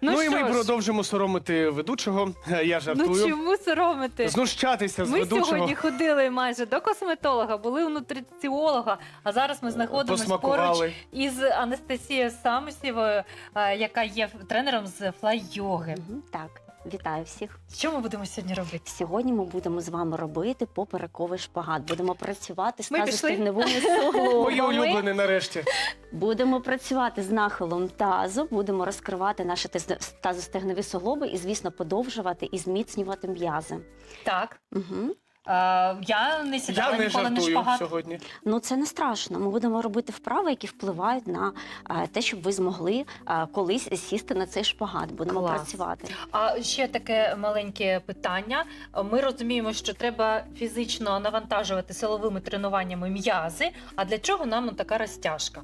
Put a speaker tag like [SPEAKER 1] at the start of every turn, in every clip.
[SPEAKER 1] Ну,
[SPEAKER 2] Ну, і
[SPEAKER 1] що
[SPEAKER 2] ми
[SPEAKER 1] ж.
[SPEAKER 2] продовжимо соромити ведучого. Я Я
[SPEAKER 1] Ну
[SPEAKER 2] жартую.
[SPEAKER 1] чому соромити?
[SPEAKER 2] Знущатися з
[SPEAKER 1] Ми
[SPEAKER 2] ведучого.
[SPEAKER 1] сьогодні ходили майже до косметолога, були у нутриціолога, а зараз ми знаходимося поруч із Анастасією Самосєвою, е, яка є тренером з флай-йоги.
[SPEAKER 3] Мгм, Так, вітаю всіх.
[SPEAKER 1] Що ми будемо сьогодні робити?
[SPEAKER 3] Сьогодні ми будемо з вами робити поперековий шпагат. Будемо працювати з
[SPEAKER 1] Ми пішли?
[SPEAKER 3] тазостегневими
[SPEAKER 2] Моє
[SPEAKER 3] суглобами.
[SPEAKER 2] улюблене нарешті.
[SPEAKER 3] Будемо працювати з нахилом тазу, будемо розкривати наші тез- тазостегнові суглоби і, звісно, подовжувати і зміцнювати м'язи.
[SPEAKER 1] Так.
[SPEAKER 3] Угу.
[SPEAKER 1] Е, я не сідала
[SPEAKER 2] Я не
[SPEAKER 1] ніколи на
[SPEAKER 2] жартую
[SPEAKER 1] шпагат.
[SPEAKER 2] сьогодні.
[SPEAKER 3] Ну це не страшно. Ми будемо робити вправи, які впливають на е, те, щоб ви змогли е, колись сісти на цей шпагат. Будемо
[SPEAKER 1] Клас.
[SPEAKER 3] працювати.
[SPEAKER 1] А ще таке маленьке питання. Ми розуміємо, що треба фізично навантажувати силовими тренуваннями м'язи. А для чого нам така розтяжка?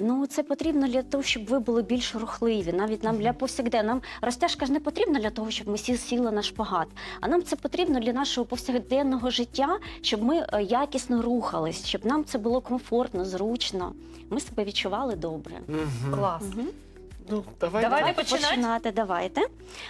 [SPEAKER 3] Ну, це потрібно для того, щоб ви були більш рухливі. Навіть нам для повсякденного. Нам розтяжка ж не потрібна для того, щоб ми сі- сіли на шпагат. А нам це потрібно для нашого повсякденного життя, щоб ми е, якісно рухались, щоб нам це було комфортно, зручно. Ми себе відчували добре.
[SPEAKER 1] Клас.
[SPEAKER 3] Мгм.
[SPEAKER 2] Ну, давай,
[SPEAKER 1] Давайте починати?
[SPEAKER 3] починати. Давайте.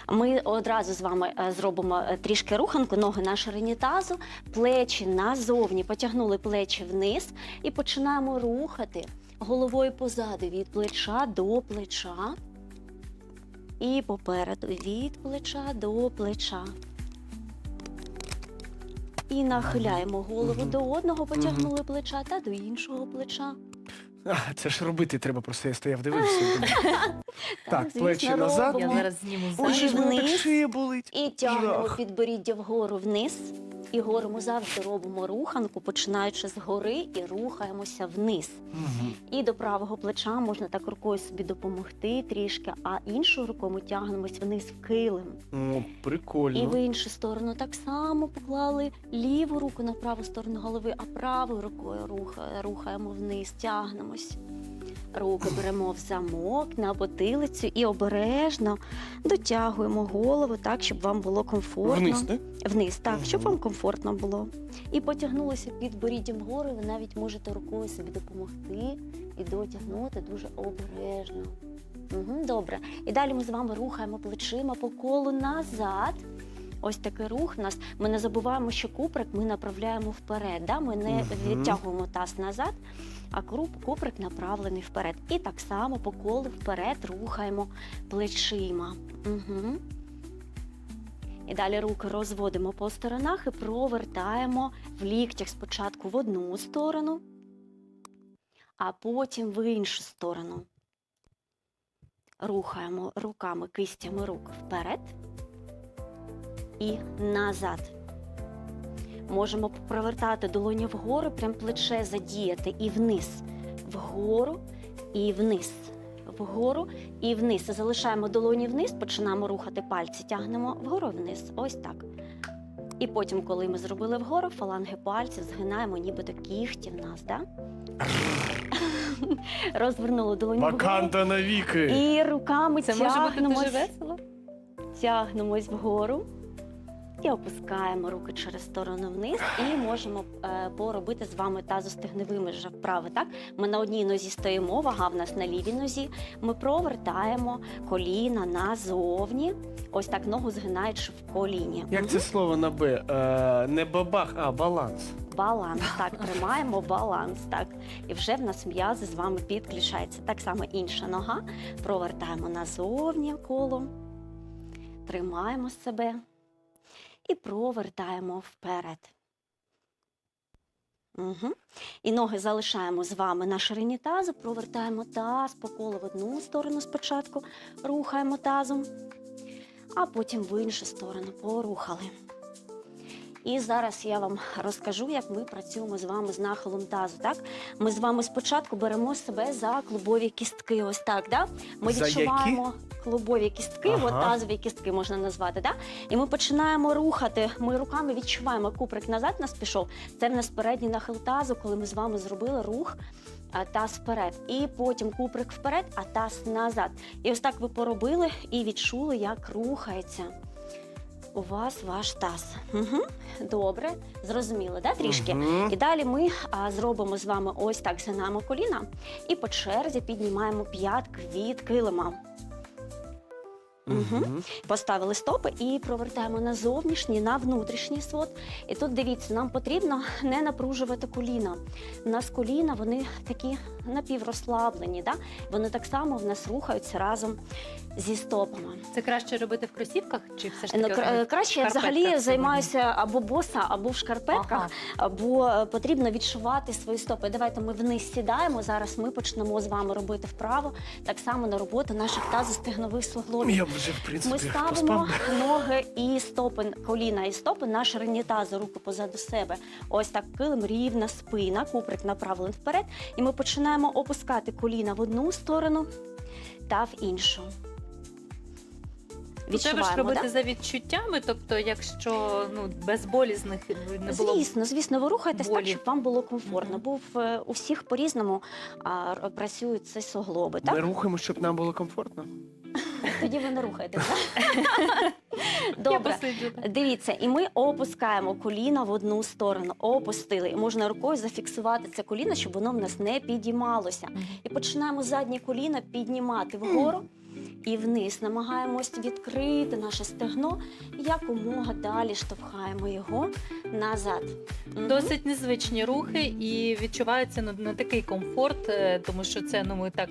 [SPEAKER 3] Ми одразу з вами е, зробимо е, трішки руханку, ноги на ширині тазу, плечі назовні, потягнули плечі вниз і починаємо рухати головою позаду від плеча до плеча. І попереду від плеча до плеча. І нахиляємо голову до одного, потягнули плеча та до іншого плеча.
[SPEAKER 2] А, це ж робити треба, просто я стояв, дивився. думаю, Так,
[SPEAKER 3] звісно,
[SPEAKER 2] плечі назад.
[SPEAKER 3] робимо.
[SPEAKER 1] Я зараз зніму
[SPEAKER 2] Ой, мене так
[SPEAKER 3] вниз.
[SPEAKER 2] шия болить.
[SPEAKER 3] І тягнемо
[SPEAKER 2] Жах.
[SPEAKER 3] підборіддя вгору вниз. І гору ми завжди робимо руханку, починаючи з гори і рухаємося вниз.
[SPEAKER 2] Мгм.
[SPEAKER 3] І до правого плеча можна так рукою собі допомогти трішки, а іншою рукою ми тягнемось вниз в килим.
[SPEAKER 2] О,
[SPEAKER 3] І
[SPEAKER 2] прикольно.
[SPEAKER 3] в іншу сторону так само поклали ліву руку на праву сторону голови, а правою рукою руха- рухаємо вниз, тягнемось. Руки беремо в замок на потилицю і обережно дотягуємо голову так, щоб вам було комфортно.
[SPEAKER 2] Вниз, не?
[SPEAKER 3] Вниз, так, щоб вам комфортно було. І потягнулися під боріддям вгору, ви навіть можете рукою собі допомогти і дотягнути дуже обережно. Угу, добре. І далі ми з вами рухаємо плечима по колу назад. Ось такий рух у нас. Ми не забуваємо, що куприк ми направляємо вперед. Да? Ми не
[SPEAKER 2] Мгм.
[SPEAKER 3] відтягуємо таз назад, а куприк направлений вперед. І так само по колу вперед рухаємо плечима. Угу. І далі руки розводимо по сторонах і провертаємо в ліктях спочатку в одну сторону, а потім в іншу сторону. Рухаємо руками, кистями рук вперед і назад. Можемо провертати долоні вгору, прям плече задіяти і вниз, вгору і вниз, вгору і вниз. Залишаємо долоні вниз, починаємо рухати пальці, тягнемо вгору вниз. Ось так. І потім, коли ми зробили вгору, фаланги пальців згинаємо, нібито кігті в нас, да? Розвернули долоні вгору.
[SPEAKER 2] Ваканда навіки.
[SPEAKER 3] І руками
[SPEAKER 1] Це може бути
[SPEAKER 3] тягнемось,
[SPEAKER 1] дуже весело.
[SPEAKER 3] тягнемось вгору. І опускаємо руки через сторону вниз, і можемо е, поробити з вами тазостегневими вже вправи. Так, ми на одній нозі стоїмо, вага в нас на лівій нозі. Ми провертаємо коліна назовні, ось так ногу згинаючи в коліні.
[SPEAKER 2] Як це слово на Б? Е, не бабах, а баланс.
[SPEAKER 3] Баланс, так, тримаємо баланс, так. І вже в нас м'язи з вами підключаються. Так само інша нога. Провертаємо назовні коло, тримаємо себе і провертаємо вперед. Угу. І ноги залишаємо з вами на ширині тазу, провертаємо таз по колу в одну сторону спочатку, рухаємо тазом, а потім в іншу сторону порухали. І зараз я вам розкажу, як ми працюємо з вами з нахилом тазу. Так, ми з вами спочатку беремо себе за клубові кістки. Ось так, да? Ми
[SPEAKER 2] За
[SPEAKER 3] відчуваємо клубові кістки,
[SPEAKER 2] Ага.
[SPEAKER 3] от тазові кістки можна назвати. Да? І ми починаємо рухати. Ми руками відчуваємо куприк назад. Нас пішов. Це в нас передній нахил тазу, коли ми з вами зробили рух. Таз вперед, і потім куприк вперед, а таз назад. І ось так ви поробили і відчули, як рухається у вас ваш таз. Угу. Добре, зрозуміли, да, трішки?
[SPEAKER 2] Мгм.
[SPEAKER 3] І далі ми а, зробимо з вами ось так згинаємо коліна і по черзі піднімаємо п'ятки від килима. Угу. Поставили стопи і провертаємо на зовнішній, на внутрішній свод. І тут дивіться, нам потрібно не напружувати коліна. У нас коліна вони такі напіврозслаблені, да? вони так само в нас рухаються разом зі стопами.
[SPEAKER 1] Це краще робити в кросівках чи все ж
[SPEAKER 3] Ну,
[SPEAKER 1] таки?
[SPEAKER 3] кра- краще я взагалі займаюся або боса, або в шкарпетках,
[SPEAKER 1] Ага.
[SPEAKER 3] бо е, потрібно відчувати свої стопи. Давайте ми вниз сідаємо. Зараз ми почнемо з вами робити вправо, так само на роботу наших тазостегнових суглобів.
[SPEAKER 2] Я б вже, в принципі,
[SPEAKER 3] Ми ставимо
[SPEAKER 2] поспав.
[SPEAKER 3] ноги і стопи, коліна і стопи на ширині тазу, руки позаду себе. Ось так килим, рівна спина, куприк направлений вперед. І ми починаємо опускати коліна в одну сторону та в іншу.
[SPEAKER 1] Ну, Треба ж робити
[SPEAKER 3] да?
[SPEAKER 1] за відчуттями, тобто, якщо ну без болізних не було
[SPEAKER 3] Звісно, звісно, ви рухаєтесь так, щоб вам було комфортно.
[SPEAKER 1] Мгм.
[SPEAKER 3] Бо в, у всіх по-різному а, працюють це суглоби.
[SPEAKER 2] Ми рухаємо, щоб нам було комфортно.
[SPEAKER 3] Тоді ви не рухаєтесь. так? Добре.
[SPEAKER 1] посиджу. так.
[SPEAKER 3] Дивіться, і ми опускаємо коліна в одну сторону. Опустили. І можна рукою зафіксувати це коліно, щоб воно в нас не підіймалося. І починаємо заднє коліно піднімати вгору і вниз. Намагаємось відкрити наше стегно і якомога далі штовхаємо його назад. Мгм.
[SPEAKER 1] Досить незвичні рухи, і відчувається ну, не такий комфорт, е, тому що це ну ми так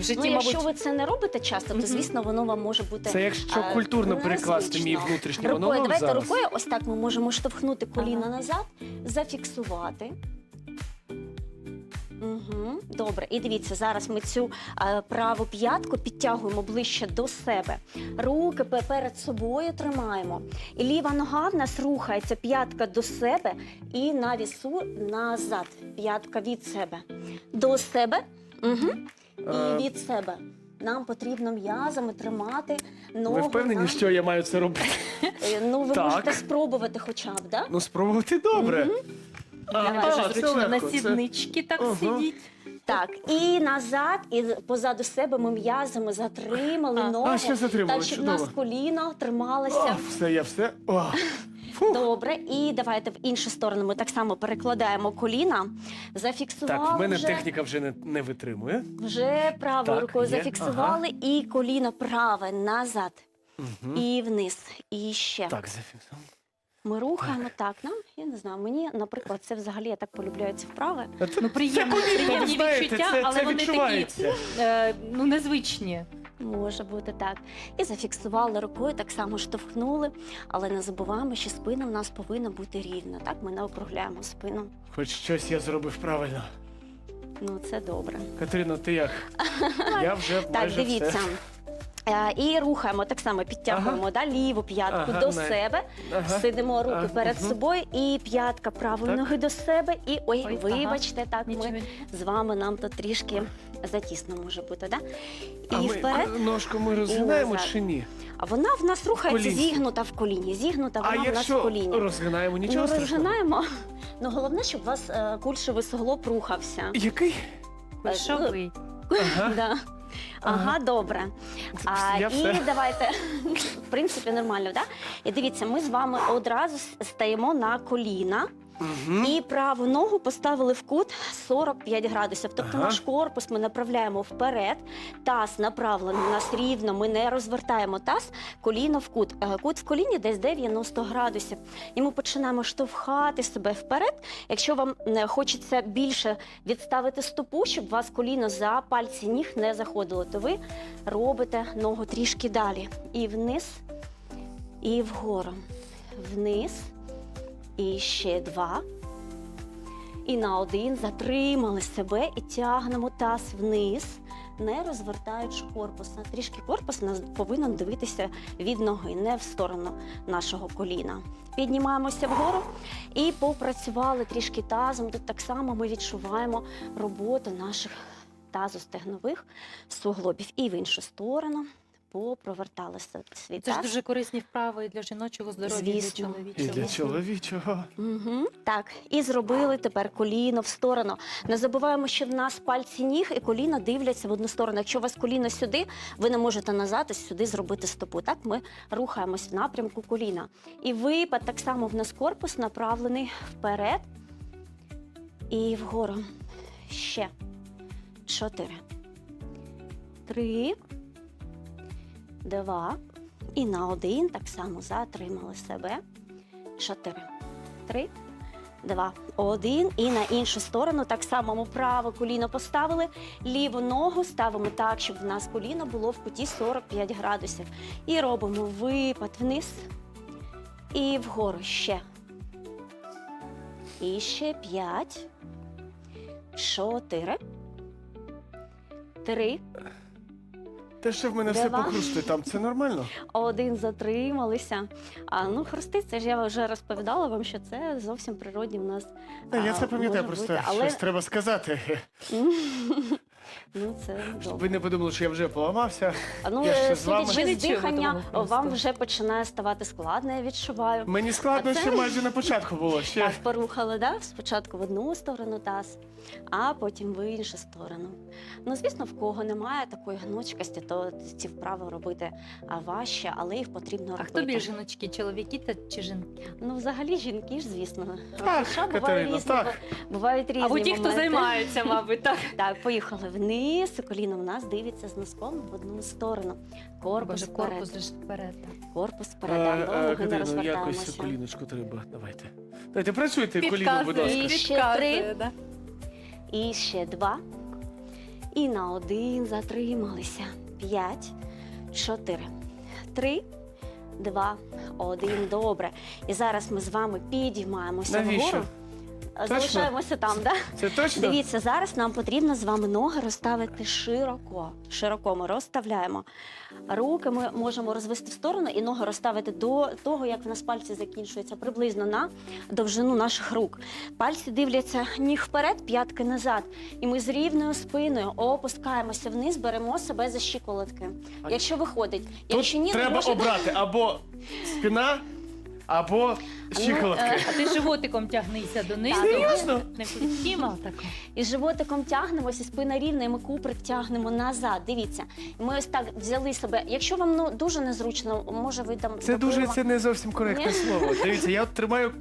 [SPEAKER 1] в житті,
[SPEAKER 3] Ну, якщо
[SPEAKER 1] мабуть,
[SPEAKER 3] ви це не робите часто, то звісно воно вам може бути.
[SPEAKER 2] Це якщо
[SPEAKER 3] е,
[SPEAKER 2] культурно перекласти мій
[SPEAKER 3] незвично.
[SPEAKER 2] внутрішній
[SPEAKER 3] Рукою,
[SPEAKER 2] монолог
[SPEAKER 3] давайте
[SPEAKER 2] зараз.
[SPEAKER 3] рукою, ось так ми можемо штовхнути коліна
[SPEAKER 1] Ага.
[SPEAKER 3] назад, зафіксувати. Угу, добре, і дивіться, зараз ми цю е, праву п'ятку підтягуємо ближче до себе. Руки пе- перед собою тримаємо. І ліва нога в нас рухається п'ятка до себе і на вісу назад. П'ятка від себе. До себе угу, і від себе. Нам потрібно м'язами тримати ногу.
[SPEAKER 2] Ви впевнені,
[SPEAKER 3] на...
[SPEAKER 2] що я маю це робити?
[SPEAKER 3] Е, Ну, ви
[SPEAKER 2] Так.
[SPEAKER 3] можете спробувати хоча б, да?
[SPEAKER 2] Ну, спробувати добре. А,
[SPEAKER 1] Давай,
[SPEAKER 2] а,
[SPEAKER 1] дуже
[SPEAKER 2] це
[SPEAKER 1] зручно на
[SPEAKER 2] легко, це-
[SPEAKER 1] сіднички так
[SPEAKER 2] Ага.
[SPEAKER 1] сидіть.
[SPEAKER 3] Так, і назад, і позаду себе ми м'язами затримали
[SPEAKER 1] А.
[SPEAKER 3] ноги.
[SPEAKER 2] А, ще затримали,
[SPEAKER 3] так, щоб
[SPEAKER 2] чудово.
[SPEAKER 3] нас коліно
[SPEAKER 2] О, все, я все. О. Фух.
[SPEAKER 3] Добре, і давайте в іншу сторону ми так само перекладаємо коліна, зафіксували
[SPEAKER 2] Так, в мене
[SPEAKER 3] вже,
[SPEAKER 2] техніка вже не, не витримує.
[SPEAKER 3] вже правою
[SPEAKER 2] Так,
[SPEAKER 3] рукою
[SPEAKER 2] є,
[SPEAKER 3] зафіксували, і коліно праве назад,
[SPEAKER 2] Угу.
[SPEAKER 3] і вниз, і ще.
[SPEAKER 2] Так, зафіксував.
[SPEAKER 3] Ми рухаємо так. Нам я не знаю. Мені, наприклад, це взагалі я так полюбляю ці вправи.
[SPEAKER 2] Це-
[SPEAKER 1] Ну, приємні, приємні відчуття,
[SPEAKER 2] це,
[SPEAKER 1] але
[SPEAKER 2] це
[SPEAKER 1] вони такі е, ну, незвичні.
[SPEAKER 3] Може бути так. І зафіксували рукою, так само штовхнули, але не забуваємо, що спина в нас повинна бути рівна. Так, ми не округляємо спину.
[SPEAKER 2] Хоч щось я зробив правильно.
[SPEAKER 3] Ну, це добре.
[SPEAKER 2] Катерино, ти як? Я вже
[SPEAKER 3] Так, дивіться.
[SPEAKER 2] все.
[SPEAKER 3] Е, І рухаємо так само, підтягуємо да, ліву п'ятку
[SPEAKER 2] Ага,
[SPEAKER 3] до
[SPEAKER 2] не-
[SPEAKER 3] себе,
[SPEAKER 2] Ага.
[SPEAKER 3] сидимо руки
[SPEAKER 2] Ага,
[SPEAKER 3] перед
[SPEAKER 2] мгм.
[SPEAKER 3] собою, і п'ятка правої
[SPEAKER 2] Так.
[SPEAKER 3] ноги до себе. І ой,
[SPEAKER 1] Ой, ага.
[SPEAKER 3] вибачте, так
[SPEAKER 1] Нічого.
[SPEAKER 3] ми з вами нам тут трішки затісно може бути, да? І
[SPEAKER 2] А ми
[SPEAKER 3] вперед.
[SPEAKER 2] ножку ми розгинаємо
[SPEAKER 3] назад.
[SPEAKER 2] чи ні?
[SPEAKER 3] А вона в нас рухається
[SPEAKER 2] колінці.
[SPEAKER 3] зігнута в коліні. Зігнута
[SPEAKER 2] А
[SPEAKER 3] вона в нас в
[SPEAKER 2] якщо
[SPEAKER 3] коліні.
[SPEAKER 2] розгинаємо, нічого
[SPEAKER 3] ну,
[SPEAKER 2] страшного?
[SPEAKER 3] розгинаємо. Ну головне, щоб у вас е, кульшовий суглоб рухався.
[SPEAKER 2] Який?
[SPEAKER 1] Кульшовий.
[SPEAKER 2] Ага.
[SPEAKER 3] Да. Ага, добре. А,
[SPEAKER 2] Я
[SPEAKER 3] і
[SPEAKER 2] все.
[SPEAKER 3] давайте, в принципі, нормально, да? І дивіться, ми з вами одразу стаємо на коліна
[SPEAKER 2] Мгм.
[SPEAKER 3] і праву ногу поставили в кут 45 градусів. Тобто
[SPEAKER 2] Ага.
[SPEAKER 3] наш корпус ми направляємо вперед, таз направлений у нас рівно, ми не розвертаємо таз, коліно в кут. Е, Кут в коліні десь 90 градусів. І ми починаємо штовхати себе вперед. Якщо вам е, хочеться більше відставити стопу, щоб у вас коліно за пальці ніг не заходило, то ви робите ногу трішки далі. І вниз, і вгору. Вниз. І ще два. І на один затримали себе і тягнемо таз вниз, не розвертаючи корпус. Трішки корпус нас повинен дивитися від ноги, не в сторону нашого коліна. Піднімаємося вгору і попрацювали трішки тазом. Тут так само ми відчуваємо роботу наших тазостегнових суглобів. І в іншу сторону попроверталися свій
[SPEAKER 1] Це ж дуже корисні вправи і для жіночого здоров'я, і для
[SPEAKER 3] Звісно.
[SPEAKER 2] І
[SPEAKER 1] чоловічого.
[SPEAKER 2] для чоловічого.
[SPEAKER 3] Угу. Так, і зробили тепер коліно в сторону. Не забуваємо, що в нас пальці ніг і коліна дивляться в одну сторону. Якщо у вас коліно сюди, ви не можете назад ось сюди зробити стопу. Так, ми рухаємось в напрямку коліна. І випад так само в нас корпус направлений вперед і вгору. Ще чотири. Три. Два. І на один так само затримали себе. Чотири. Три. Два, один. І на іншу сторону так само ми праве коліно поставили, ліву ногу ставимо так, щоб в нас коліно було в куті 45 градусів. І робимо випад вниз і вгору ще. І ще п'ять, чотири, три,
[SPEAKER 2] Те, що в мене все
[SPEAKER 3] Дива.
[SPEAKER 2] похрустує там, це нормально?
[SPEAKER 3] один затрималися. А ну хрусти, це ж я вже розповідала вам, що це зовсім природні в нас.
[SPEAKER 2] Та, я
[SPEAKER 3] а,
[SPEAKER 2] це пам'ятаю,
[SPEAKER 3] може
[SPEAKER 2] просто
[SPEAKER 3] бути, але
[SPEAKER 2] щось треба сказати.
[SPEAKER 3] ну це
[SPEAKER 2] Щоб
[SPEAKER 3] добре.
[SPEAKER 2] ви не подумали, що я вже поламався.
[SPEAKER 3] А ну
[SPEAKER 2] я ще
[SPEAKER 3] е,
[SPEAKER 2] з вами.
[SPEAKER 3] судячи з
[SPEAKER 1] не
[SPEAKER 3] дихання,
[SPEAKER 1] просто.
[SPEAKER 3] вам вже починає ставати складно, я відчуваю.
[SPEAKER 2] Мені складно
[SPEAKER 3] А це-
[SPEAKER 2] ще майже на початку було. Ще
[SPEAKER 3] Так, порухали, да? спочатку в одну сторону таз, а потім в іншу сторону. Ну, звісно, в кого немає такої гнучкості, то ці вправи робити а, важче, але їх потрібно
[SPEAKER 1] А
[SPEAKER 3] робити.
[SPEAKER 1] хто більш жіночки, чоловіки та чи жінки?
[SPEAKER 3] Ну, взагалі, жінки ж, звісно.
[SPEAKER 2] Так,
[SPEAKER 3] Хоча буває
[SPEAKER 2] Катерино,
[SPEAKER 3] різні,
[SPEAKER 2] так.
[SPEAKER 3] бувають різні
[SPEAKER 1] Або ті, хто
[SPEAKER 3] моменти.
[SPEAKER 1] займаються, мабуть, так.
[SPEAKER 3] Так, поїхали вниз, і коліно в нас дивиться з носком в одну сторону. Корпус
[SPEAKER 1] Боже,
[SPEAKER 3] вперед.
[SPEAKER 1] корпус же вперед.
[SPEAKER 3] Корпус вперед,
[SPEAKER 2] е,
[SPEAKER 3] да, ноги не розвертаємося.
[SPEAKER 2] якось коліночку треба. Давайте. Давайте, працюйте коліно, будь ласка.
[SPEAKER 3] І ще
[SPEAKER 1] підказує,
[SPEAKER 3] три.
[SPEAKER 1] да.
[SPEAKER 3] І ще два. І на один затрималися. П'ять, чотири, три, два, один. Добре. І зараз ми з вами підіймаємося
[SPEAKER 2] Навіщо?
[SPEAKER 3] Залишаємося там, так?
[SPEAKER 2] Це точно?
[SPEAKER 3] Дивіться, зараз нам потрібно з вами ноги розставити широко. Широко ми розставляємо. Руки ми можемо розвести в сторону і ноги розставити до того, як в нас пальці закінчуються, приблизно на довжину наших рук. Пальці дивляться ніг вперед, п'ятки назад. І ми з рівною спиною опускаємося вниз, беремо себе за щиколотки. Якщо виходить,
[SPEAKER 2] Тут
[SPEAKER 3] якщо ні,
[SPEAKER 2] треба
[SPEAKER 3] можете...
[SPEAKER 2] обрати або спина, або щиколотки.
[SPEAKER 3] е,
[SPEAKER 1] А ти животиком тягнися донизу.
[SPEAKER 2] Серйозно?
[SPEAKER 1] Не підтімав тако.
[SPEAKER 3] І животиком тягнемося, спина рівна, і ми куприк тягнемо назад. Дивіться, ми ось так взяли себе. Якщо вам ну дуже незручно, може ви там
[SPEAKER 2] Це дуже це не зовсім коректне
[SPEAKER 3] Ні.
[SPEAKER 2] слово. Дивіться, я от тримаю.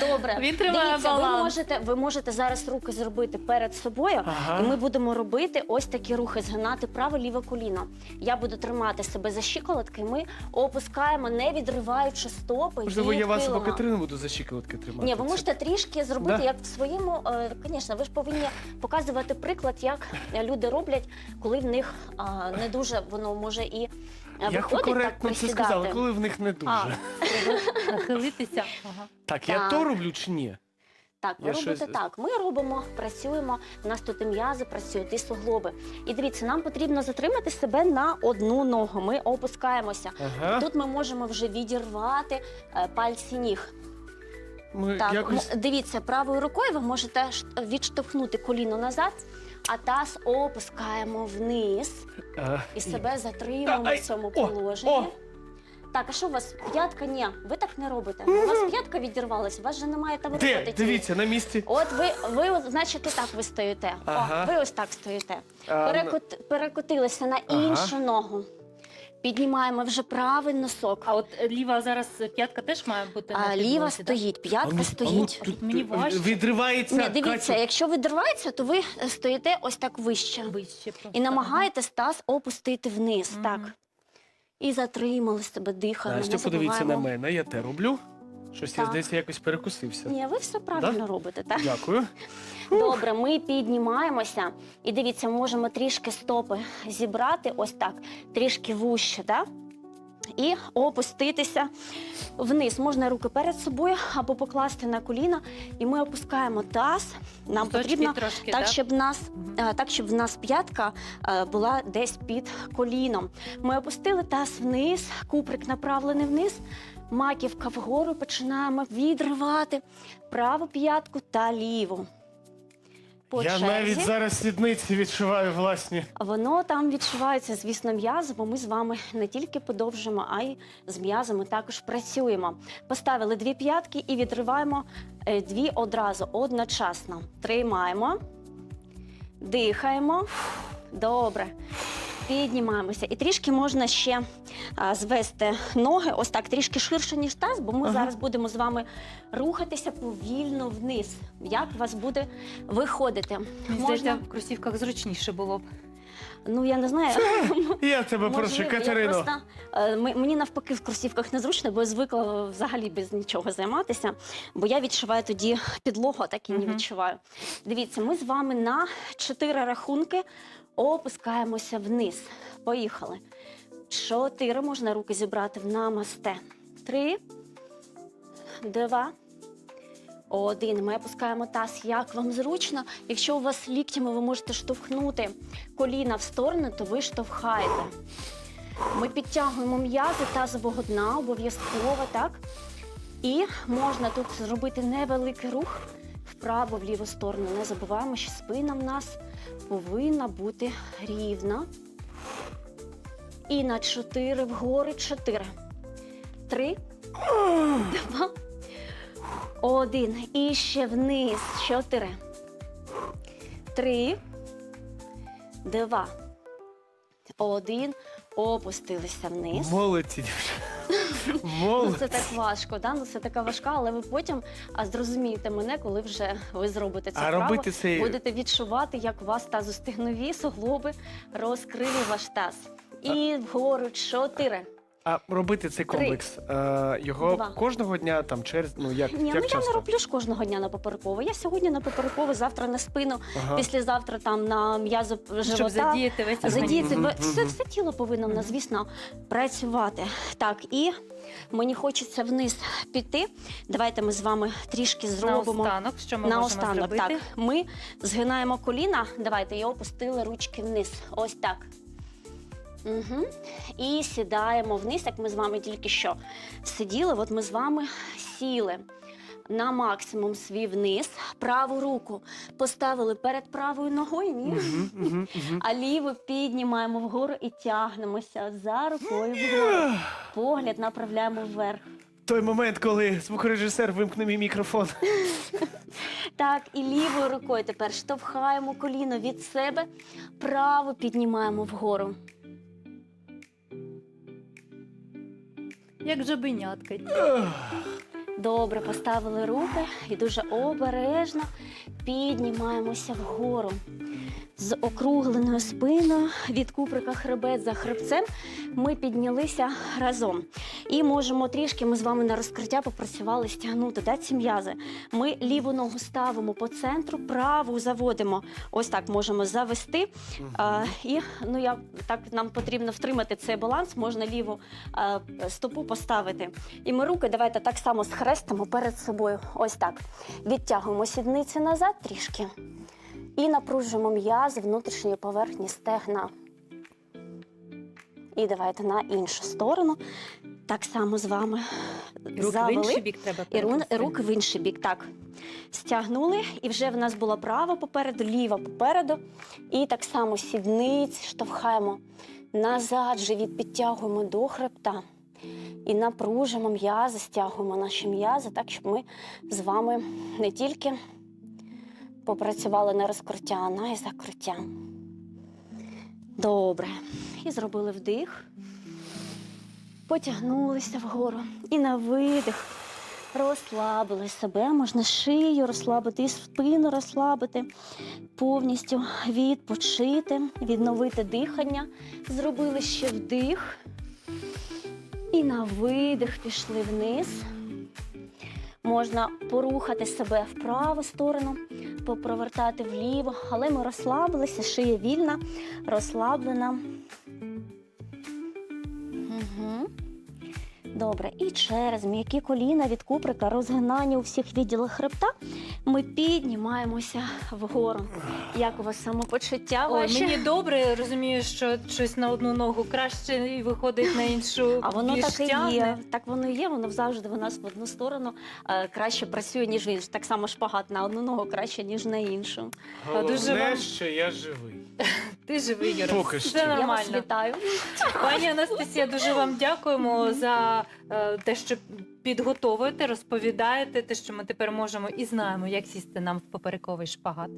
[SPEAKER 3] добре.
[SPEAKER 1] Він тримає
[SPEAKER 3] Дивіться, ви можете, ви можете зараз руки зробити перед собою,
[SPEAKER 2] Ага.
[SPEAKER 3] і ми будемо робити ось такі рухи: згинати праве ліве коліно. Я буду тримати себе за щиколотки. Ми опускаємо, не відриваючи стопи.
[SPEAKER 2] Можливо, я вас
[SPEAKER 3] килима.
[SPEAKER 2] Катерину буду за щиколотки тримати.
[SPEAKER 3] Ні, ви
[SPEAKER 2] Це-
[SPEAKER 3] можете трішки зробити,
[SPEAKER 2] Да.
[SPEAKER 3] як в своєму. Звісно, ви ж повинні показувати приклад, як люди роблять, коли в них а, не дуже воно може і е,
[SPEAKER 2] Як ви
[SPEAKER 3] виходить так
[SPEAKER 2] коректно це
[SPEAKER 3] присідати.
[SPEAKER 2] сказали, коли в них не дуже.
[SPEAKER 3] А.
[SPEAKER 1] Нахилитися. Ага.
[SPEAKER 2] Так, я
[SPEAKER 3] Так.
[SPEAKER 2] то роблю чи ні?
[SPEAKER 3] Так, ви
[SPEAKER 2] Я
[SPEAKER 3] робите
[SPEAKER 2] щось-
[SPEAKER 3] так. Ми робимо, працюємо. У нас тут і м'язи працюють, і суглоби. І дивіться, нам потрібно затримати себе на одну ногу. Ми опускаємося.
[SPEAKER 2] Ага.
[SPEAKER 3] Тут ми можемо вже відірвати е, пальці ніг.
[SPEAKER 2] Ми
[SPEAKER 3] Так,
[SPEAKER 2] якось...
[SPEAKER 3] м- дивіться, правою рукою ви можете ш- відштовхнути коліно назад, а таз опускаємо вниз
[SPEAKER 2] А,
[SPEAKER 3] і себе затримуємо
[SPEAKER 2] Та, ай,
[SPEAKER 3] в цьому
[SPEAKER 2] о,
[SPEAKER 3] положенні.
[SPEAKER 2] о!
[SPEAKER 3] Так, а що у вас п'ятка? Ні, ви так не робите. У вас п'ятка відірвалась, у вас же немає там
[SPEAKER 2] Де?
[SPEAKER 3] роботи.
[SPEAKER 2] Дивіться, на місці.
[SPEAKER 3] От ви, ви от, значить, і так ви стоїте.
[SPEAKER 2] Ага.
[SPEAKER 3] О, ви ось так стоїте.
[SPEAKER 2] А,
[SPEAKER 3] Перекот, перекотилися на
[SPEAKER 2] Ага.
[SPEAKER 3] іншу ногу. Піднімаємо вже правий носок.
[SPEAKER 1] А от ліва зараз п'ятка теж має бути на
[SPEAKER 3] А ліва
[SPEAKER 1] да?
[SPEAKER 3] стоїть,
[SPEAKER 2] а
[SPEAKER 3] п'ятка
[SPEAKER 2] ну-
[SPEAKER 3] стоїть.
[SPEAKER 2] а ну, тут
[SPEAKER 1] Мені важче.
[SPEAKER 2] Відривається.
[SPEAKER 3] Ні, дивіться,
[SPEAKER 2] Катю.
[SPEAKER 3] якщо відривається, то ви е, стоїте ось так вище.
[SPEAKER 1] Вище просто.
[SPEAKER 3] І намагаєтесь таз опустити вниз.
[SPEAKER 1] Мгм.
[SPEAKER 3] І затримали себе, дихали.
[SPEAKER 2] Настя,
[SPEAKER 3] не
[SPEAKER 2] подивіться на
[SPEAKER 3] забуваємо.
[SPEAKER 2] мене, я те роблю. Щось я
[SPEAKER 3] Так.
[SPEAKER 2] здається якось перекусився.
[SPEAKER 3] Ні, ви все правильно робите, так?
[SPEAKER 2] Дякую.
[SPEAKER 3] Добре, ми піднімаємося. І дивіться, можемо трішки стопи зібрати, ось так, трішки вуще, так? І опуститися вниз. Можна руки перед собою або покласти на коліна. І ми опускаємо таз. Нам потрібно
[SPEAKER 1] трошки,
[SPEAKER 3] так,
[SPEAKER 1] да?
[SPEAKER 3] щоб в нас е, так, щоб в нас п'ятка е, була десь під коліном. Ми опустили таз вниз, куприк направлений вниз, маківка вгору, починаємо відривати праву п'ятку та ліву. По
[SPEAKER 2] я
[SPEAKER 3] черзі.
[SPEAKER 2] навіть зараз сідниці відчуваю власні.
[SPEAKER 3] Воно там відчувається, звісно, м'язи, бо ми з вами не тільки подовжуємо, а й з м'язами також працюємо. Поставили дві п'ятки і відриваємо е, дві одразу одночасно. Тримаємо, дихаємо. Добре. Піднімаємося. І трішки можна ще а, звести ноги, ось так трішки ширше, ніж таз, бо ми
[SPEAKER 2] Ага.
[SPEAKER 3] зараз будемо з вами рухатися повільно вниз. Як у вас буде виходити?
[SPEAKER 1] Мені здається, в кросівках зручніше було б.
[SPEAKER 3] Ну я не знаю.
[SPEAKER 2] Я тебе прошу,
[SPEAKER 3] Можливо, я
[SPEAKER 2] Катерино.
[SPEAKER 3] просто, е, м- мені навпаки в кросівках незручно, бо я звикла взагалі без нічого займатися, бо я відчуваю тоді підлогу, а так і не
[SPEAKER 1] Мгм.
[SPEAKER 3] відчуваю. Дивіться, ми з вами на чотири рахунки опускаємося вниз. Поїхали. Чотири можна руки зібрати в намасте. Три, два. Один. Ми опускаємо таз, як вам зручно. Якщо у вас ліктями ви можете штовхнути коліна в сторону, то ви штовхаєте. Ми підтягуємо м'язи тазового дна, обов'язково, так? І можна тут зробити невеликий рух вправо, в ліву сторону. Не забуваємо, що спина в нас повинна бути рівна. І на чотири вгори. Чотири. Три. Два. Один. І ще вниз. Чотири. Три. Два. Один. Опустилися вниз.
[SPEAKER 2] Молодці, дівчата.
[SPEAKER 3] Ну, це так важко, да? ну, це така важка, але ви потім а, зрозумієте мене, коли вже ви зробите це
[SPEAKER 2] А робити це
[SPEAKER 3] Будете відчувати, як у вас тазостегнові суглоби розкрили ваш таз. І вгору чотири.
[SPEAKER 2] А робити цей комплекс е, його
[SPEAKER 3] Два.
[SPEAKER 2] кожного дня там через ну як,
[SPEAKER 3] Ні,
[SPEAKER 2] як
[SPEAKER 3] ну я не роблю ж кожного дня на поперекову. Я сьогодні на поперекову, завтра на спину,
[SPEAKER 2] Ага.
[SPEAKER 3] післязавтра там на м'язо
[SPEAKER 1] Щоб задіяти весь.
[SPEAKER 3] Задіяти ви- все, все тіло повинно в нас, звісно, працювати. Так, і мені хочеться вниз піти. Давайте ми з вами трішки зробимо.
[SPEAKER 1] Наостанок, що ми
[SPEAKER 3] На
[SPEAKER 1] можемо
[SPEAKER 3] останок,
[SPEAKER 1] зробити?
[SPEAKER 3] так. Ми згинаємо коліна. Давайте, і опустили ручки вниз. Ось так. Угу. І сідаємо вниз, як ми з вами тільки що сиділи. От ми з вами сіли на максимум свій вниз. Праву руку поставили перед правою ногою, ні?
[SPEAKER 2] Мгм, мгм, мгм.
[SPEAKER 3] А ліву піднімаємо вгору і тягнемося за рукою вгору. Погляд направляємо вверх.
[SPEAKER 2] Той момент, коли звукорежисер вимкне мій мікрофон.
[SPEAKER 3] Так, і лівою рукою тепер штовхаємо коліно від себе, право піднімаємо вгору.
[SPEAKER 1] Як жабенятка.
[SPEAKER 3] Добре, поставили руки і дуже обережно піднімаємося вгору. З округленою спиною від куприка хребет за хребцем ми піднялися разом. І можемо трішки, ми з вами на розкриття попрацювали стягнути да, ці м'язи. Ми ліву ногу ставимо по центру, праву заводимо. Ось так можемо завести. А, і ну, я, так нам потрібно втримати цей баланс, можна ліву а, стопу поставити. І ми руки давайте так само схрестимо перед собою. Ось так. Відтягуємо сідниці назад трішки. І напружуємо м'язи внутрішньої поверхні стегна. І давайте на іншу сторону. Так само з вами
[SPEAKER 1] Руки в
[SPEAKER 3] завели.
[SPEAKER 1] інший бік треба
[SPEAKER 3] І ру-
[SPEAKER 1] перенести.
[SPEAKER 3] руки в інший бік. Так. Стягнули, і вже в нас була права попереду, ліва попереду. І так само сідниці штовхаємо назад, живіт підтягуємо до хребта. І напружимо м'язи, стягуємо наші м'язи, так, щоб ми з вами не тільки попрацювали на розкриття, а на і закриття. Добре. І зробили вдих. Потягнулися вгору. І на видих розслабили себе. Можна шию розслабити і спину розслабити, повністю відпочити, відновити дихання. Зробили ще вдих. І на видих пішли вниз. Можна порухати себе в праву сторону, попровертати вліво, але ми розслабилися, шия вільна, розслаблена. Угу. Добре, і через м'які коліна від куприка, розгинання у всіх відділах хребта, ми піднімаємося вгору. Як у вас самопочуття
[SPEAKER 1] Ой,
[SPEAKER 3] ваше?
[SPEAKER 1] мені добре, розумію, що щось на одну ногу краще і виходить на іншу.
[SPEAKER 3] А воно
[SPEAKER 1] більш
[SPEAKER 3] так і
[SPEAKER 1] тягне.
[SPEAKER 3] є. Так воно і є, воно завжди в нас в одну сторону е, краще працює, ніж в іншу. Так само шпагат на одну ногу краще, ніж на іншу.
[SPEAKER 1] Дуже
[SPEAKER 2] Головне,
[SPEAKER 1] вам-
[SPEAKER 2] що я живий.
[SPEAKER 1] Ти живий, Юра.
[SPEAKER 2] Поки що.
[SPEAKER 1] Це
[SPEAKER 3] Я вас
[SPEAKER 1] нормально.
[SPEAKER 3] вітаю.
[SPEAKER 1] Пані Анастасія, дуже вам дякуємо за е, те, що підготовуєте, розповідаєте те, що ми тепер можемо і знаємо, як сісти нам в поперековий шпагат.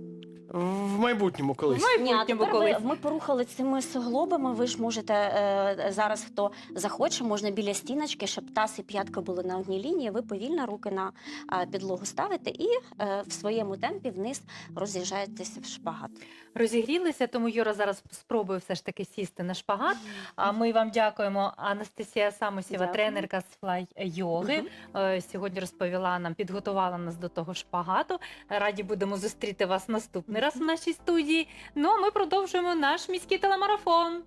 [SPEAKER 2] В майбутньому колись.
[SPEAKER 1] В
[SPEAKER 3] Ні, а тепер ви, ми порухали цими суглобами. Ви ж можете е, зараз, хто захоче, можна біля стіночки, щоб таз і п'ятка були на одній лінії. Ви повільно руки на е, підлогу ставите і е, в своєму темпі вниз роз'їжджаєтеся в шпагат.
[SPEAKER 1] Розігрілися, тому Юра зараз спробує все ж таки сісти на шпагат. А ми вам дякуємо. Анастасія Самосєва,
[SPEAKER 3] Дякую.
[SPEAKER 1] тренерка з флай-йоги. Е, Сьогодні розповіла нам, підготувала нас до того шпагату. Раді будемо зустріти вас наступний раз в нашій студії. Ну а ми продовжуємо наш міський телемарафон.